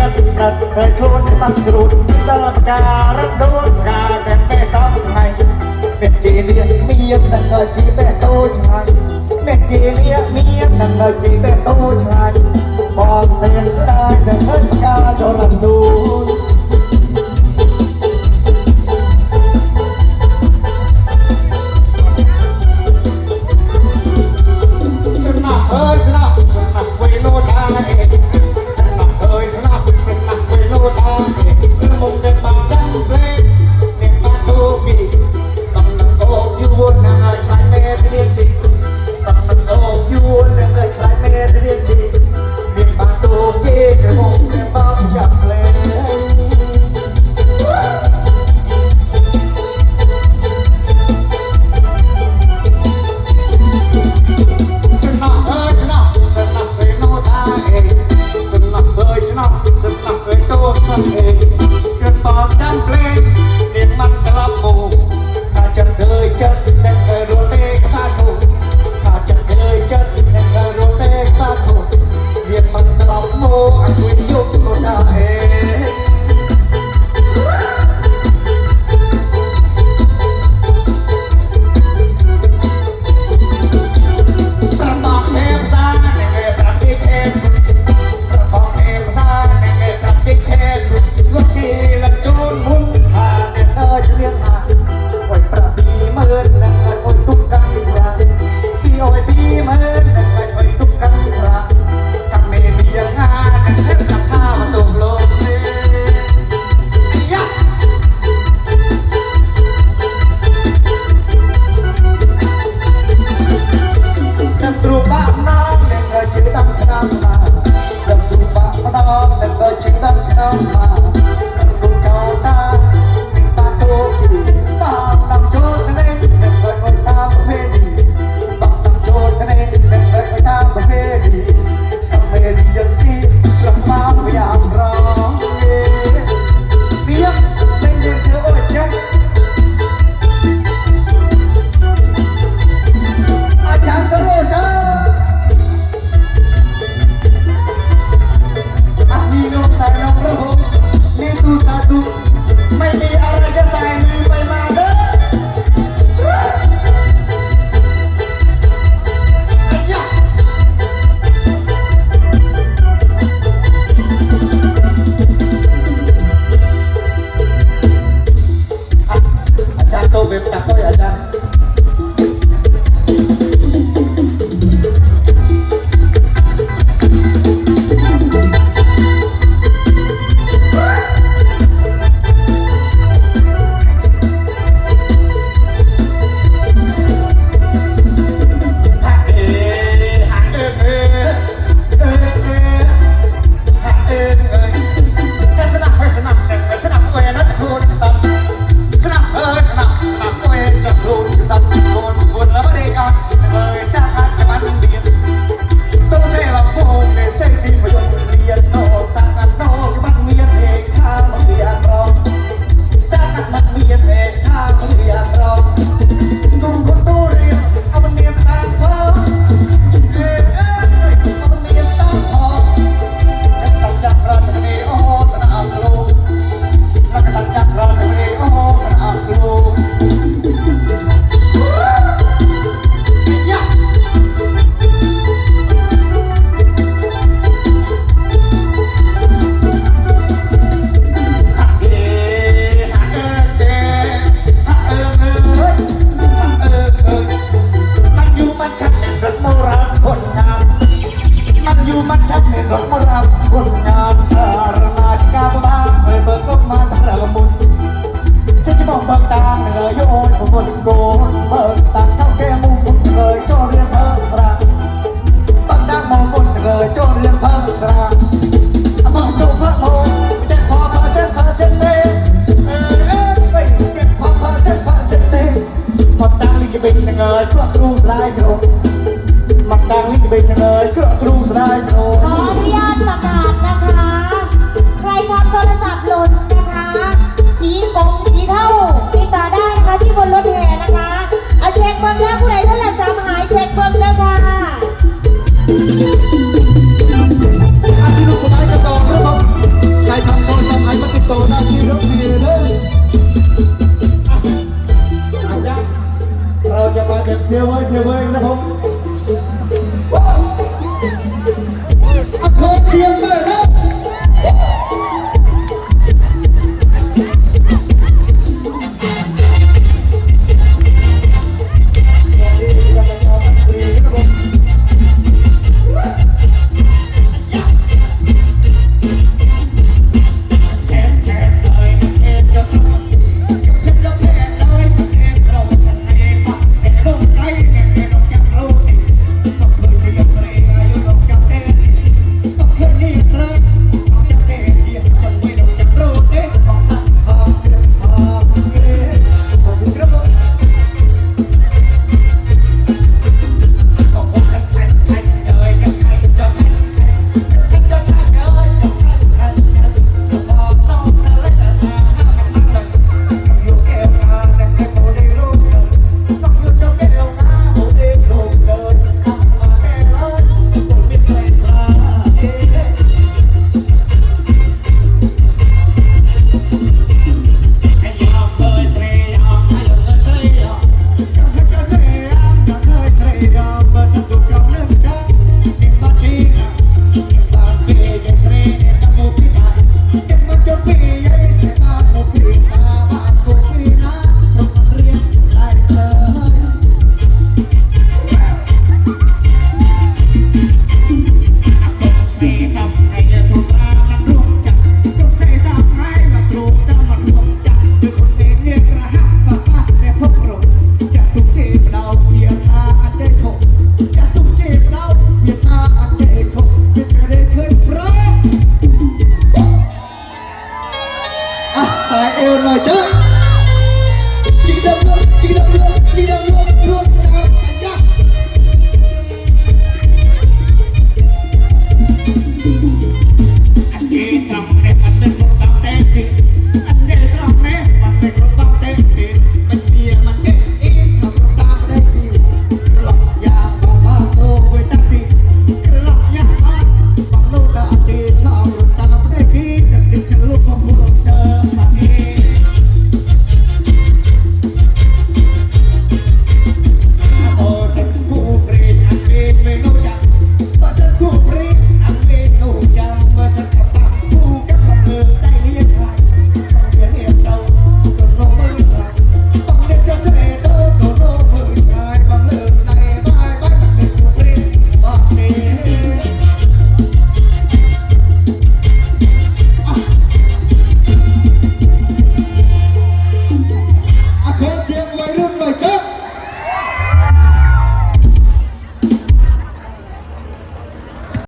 ចិត្តដឹងឲ្យខ្លួនបាត់ស្រួលសិលការរដូវកាលដែលពេលសំថ្ងៃអ្នកជាលាមានដឹងឲ្យជីវិតតូចឆ្ងាយអ្នកជាលាមានដឹងឲ្យជីវិតតូចឆ្ងាយបងសេនស្ដាយដែលធ្វើការចូលរំទូ งเลยกระกรูสายโนขออนุญาตประกาศนะคะ ใครทำโทรศัพท์หล่นนะคะ สีกงสีเท่าติดตาได้ค่ะที่บนรถแห่นะคะเอาเช็คเบิ้งแล้วผู้ใดท่านละสามหายเช็คเบิ้งแล้วค่ะอาชีพสลายกระตองครับใครทำโทรศัพท์หายมาติดต่อได้ที่รถแห่เลเราจะมาเก็บเสียไว้เสียไว้นะผม Fica